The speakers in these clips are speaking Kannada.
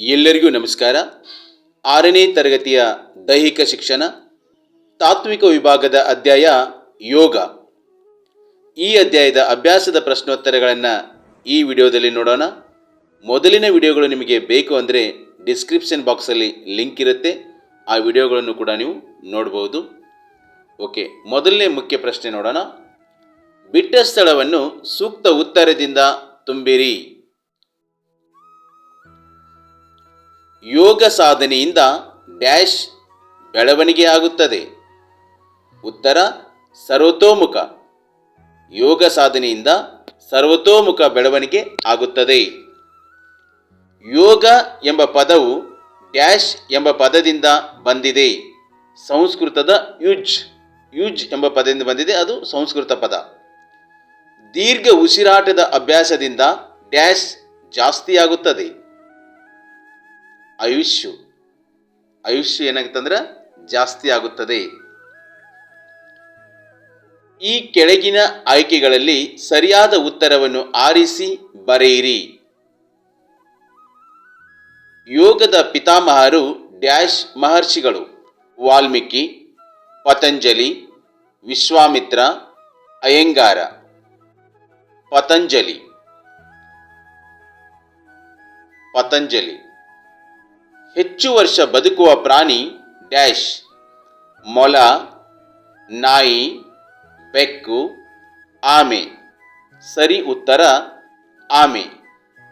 ಎಲ್ಲರಿಗೂ ನಮಸ್ಕಾರ. ಆರನೇ ತರಗತಿಯ ದೈಹಿಕ ಶಿಕ್ಷಣ, ತಾತ್ವಿಕ ವಿಭಾಗದ ಅಧ್ಯಾಯ ಯೋಗ. ಈ ಅಧ್ಯಾಯದ ಅಭ್ಯಾಸದ ಪ್ರಶ್ನೋತ್ತರಗಳನ್ನು ಈ ವಿಡಿಯೋದಲ್ಲಿ ನೋಡೋಣ. ಮೊದಲಿನ ವಿಡಿಯೋಗಳು ನಿಮಗೆ ಬೇಕು ಅಂದರೆ ಡಿಸ್ಕ್ರಿಪ್ಷನ್ ಬಾಕ್ಸಲ್ಲಿ ಲಿಂಕ್ ಇರುತ್ತೆ. ಆ ವಿಡಿಯೋಗಳನ್ನು ಕೂಡ ನೀವು ನೋಡ್ಬೋದು. ಓಕೆ, ಮೊದಲನೇ ಮುಖ್ಯ ಪ್ರಶ್ನೆ ನೋಡೋಣ. ಬಿಟ್ಟ ಸ್ಥಳವನ್ನು ಸೂಕ್ತ ಉತ್ತರದಿಂದ ತುಂಬಿರಿ. ಯೋಗ ಸಾಧನೆಯಿಂದ ಡ್ಯಾಶ್ ಬೆಳವಣಿಗೆ ಆಗುತ್ತದೆ. ಉತ್ತರ, ಸರ್ವತೋಮುಖ. ಯೋಗ ಸಾಧನೆಯಿಂದ ಸರ್ವತೋಮುಖ ಬೆಳವಣಿಗೆ ಆಗುತ್ತದೆ. ಯೋಗ ಎಂಬ ಪದವು ಡ್ಯಾಶ್ ಎಂಬ ಪದದಿಂದ ಬಂದಿದೆ. ಸಂಸ್ಕೃತದ ಯುಜ್. ಯುಜ್ ಎಂಬ ಪದದಿಂದ ಬಂದಿದೆ, ಅದು ಸಂಸ್ಕೃತ ಪದ. ದೀರ್ಘ ಉಸಿರಾಟದ ಅಭ್ಯಾಸದಿಂದ ಡ್ಯಾಶ್ ಜಾಸ್ತಿಯಾಗುತ್ತದೆ. ಆಯುಷ್ಯು. ಆಯುಷ್ಯ ಏನಾಗುತ್ತಂದ್ರೆ ಜಾಸ್ತಿ ಆಗುತ್ತದೆ. ಈ ಕೆಳಗಿನ ಆಯ್ಕೆಗಳಲ್ಲಿ ಸರಿಯಾದ ಉತ್ತರವನ್ನು ಆರಿಸಿ ಬರೆಯಿರಿ. ಯೋಗದ ಪಿತಾಮಹರು ಡ್ಯಾಶ್ ಮಹರ್ಷಿಗಳು. ವಾಲ್ಮೀಕಿ, ಪತಂಜಲಿ, ವಿಶ್ವಾಮಿತ್ರ, ಅಯ್ಯಂಗಾರ. ಪತಂಜಲಿ. ಪತಂಜಲಿ. ಹೆಚ್ಚು ವರ್ಷ ಬದುಕುವ ಪ್ರಾಣಿ ಡ್ಯಾಶ್. ಮೊಲ, ನಾಯಿ, ಬೆಕ್ಕು, ಆಮೆ. ಸರಿ ಉತ್ತರ, ಆಮೆ.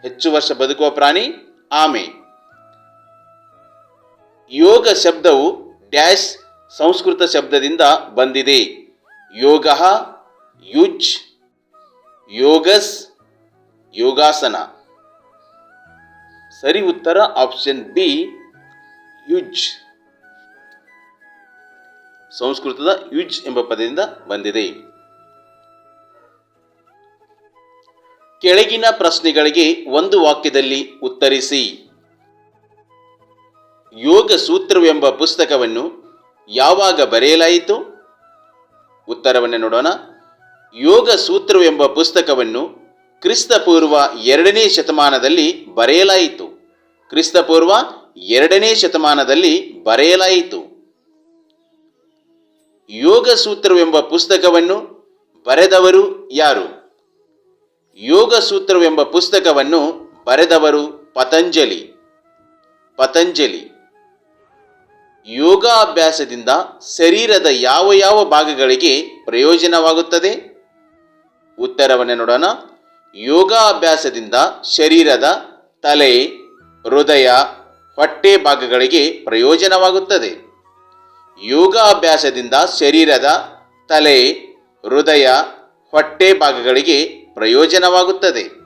ಹೆಚ್ಚು ವರ್ಷ ಬದುಕುವ ಪ್ರಾಣಿ ಆಮೆ. ಯೋಗ ಶಬ್ದವು ಡ್ಯಾಶ್ ಸಂಸ್ಕೃತ ಶಬ್ದದಿಂದ ಬಂದಿದೆ. ಯೋಗ, ಯುಜ್, ಯೋಗಸ್, ಯೋಗಾಸನ. ಸರಿ ಉತ್ತರ ಆಪ್ಷನ್ ಬಿ, ಯುಜ್. ಸಂಸ್ಕೃತದ ಯುಜ್ ಎಂಬ ಪದದಿಂದ ಬಂದಿದೆ. ಕೆಳಗಿನ ಪ್ರಶ್ನೆಗಳಿಗೆ ಒಂದು ವಾಕ್ಯದಲ್ಲಿ ಉತ್ತರಿಸಿ. ಯೋಗ ಸೂತ್ರವೆಂಬ ಪುಸ್ತಕವನ್ನು ಯಾವಾಗ ಬರೆಯಲಾಯಿತು? ಉತ್ತರವನ್ನು ನೋಡೋಣ. ಯೋಗ ಸೂತ್ರವೆಂಬ ಪುಸ್ತಕವನ್ನು ಕ್ರಿಸ್ತಪೂರ್ವ ಎರಡನೇ ಶತಮಾನದಲ್ಲಿ ಬರೆಯಲಾಯಿತು. ಕ್ರಿಸ್ತಪೂರ್ವ ಎರಡನೇ ಶತಮಾನದಲ್ಲಿ ಬರೆಯಲಾಯಿತು. ಯೋಗ ಸೂತ್ರವೆಂಬ ಪುಸ್ತಕವನ್ನು ಬರೆದವರು ಯಾರು? ಯೋಗ ಸೂತ್ರವೆಂಬ ಪುಸ್ತಕವನ್ನು ಬರೆದವರು ಪತಂಜಲಿ. ಪತಂಜಲಿ. ಯೋಗಾಭ್ಯಾಸದಿಂದ ಶರೀರದ ಯಾವ ಯಾವ ಭಾಗಗಳಿಗೆ ಪ್ರಯೋಜನವಾಗುತ್ತದೆ? ಉತ್ತರವನ್ನು ನೋಡೋಣ. ಯೋಗಾಭ್ಯಾಸದಿಂದ ಶರೀರದ ತಲೆ ಹೃದಯ ಹೊಟ್ಟೆ ಭಾಗಗಳಿಗೆ ಪ್ರಯೋಜನವಾಗುತ್ತದೆ. ಯೋಗಾಭ್ಯಾಸದಿಂದ ಶರೀರದ ತಲೆ ಹೃದಯ ಹೊಟ್ಟೆ ಭಾಗಗಳಿಗೆ ಪ್ರಯೋಜನವಾಗುತ್ತದೆ.